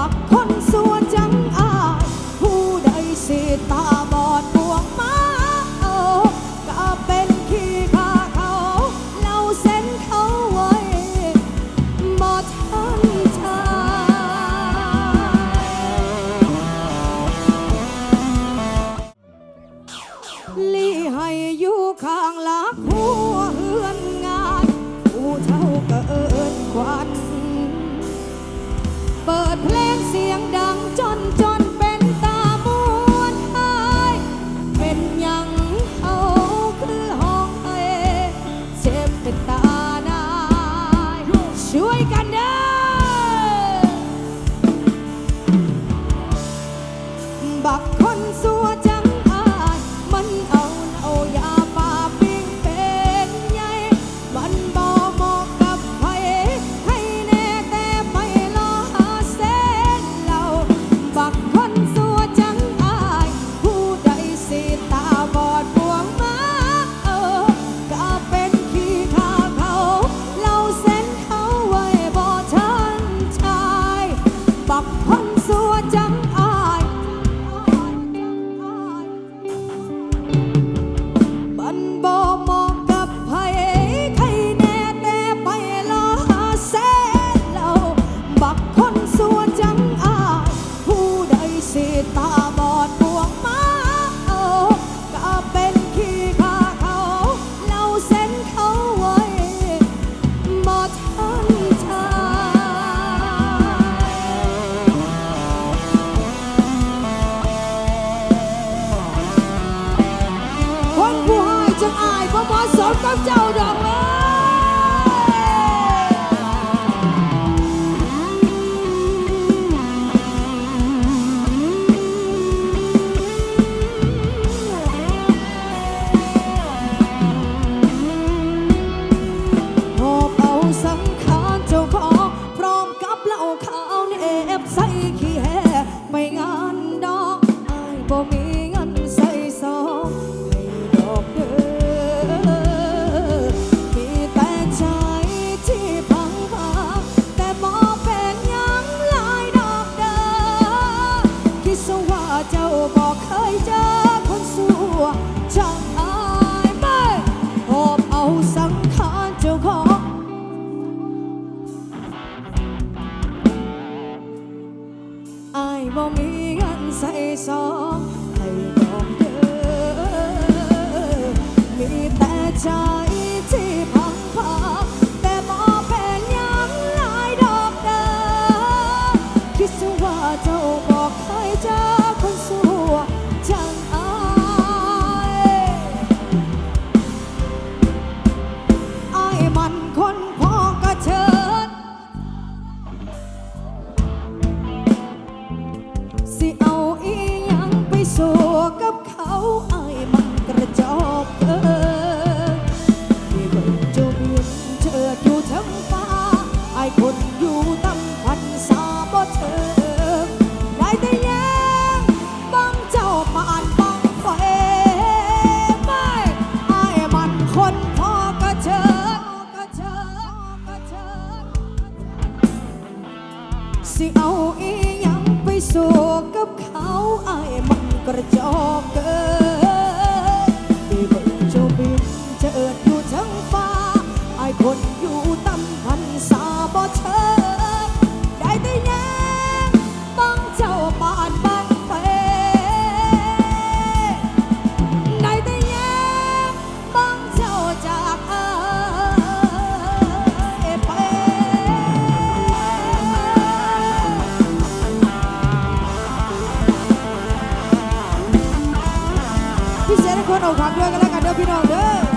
lock on พอสนกับเจ้าดอก บอกเคยเจอคนสู้ช่างอไม่หอบเอาสังขารเจ้าของ อายบ่มีเงินใส่ซองให้ดอกเด้อมีแต่ใจที่พังพังแต่บ่เป็นยังหลายดอกเด้อคิดซะว่าเจ้า สิเอาเอียงไปสู่กับเขาไอ้มันกระจอกเกิน เอาขวามด้วยกันแล้วกันเด้อพี่น้องเด้อ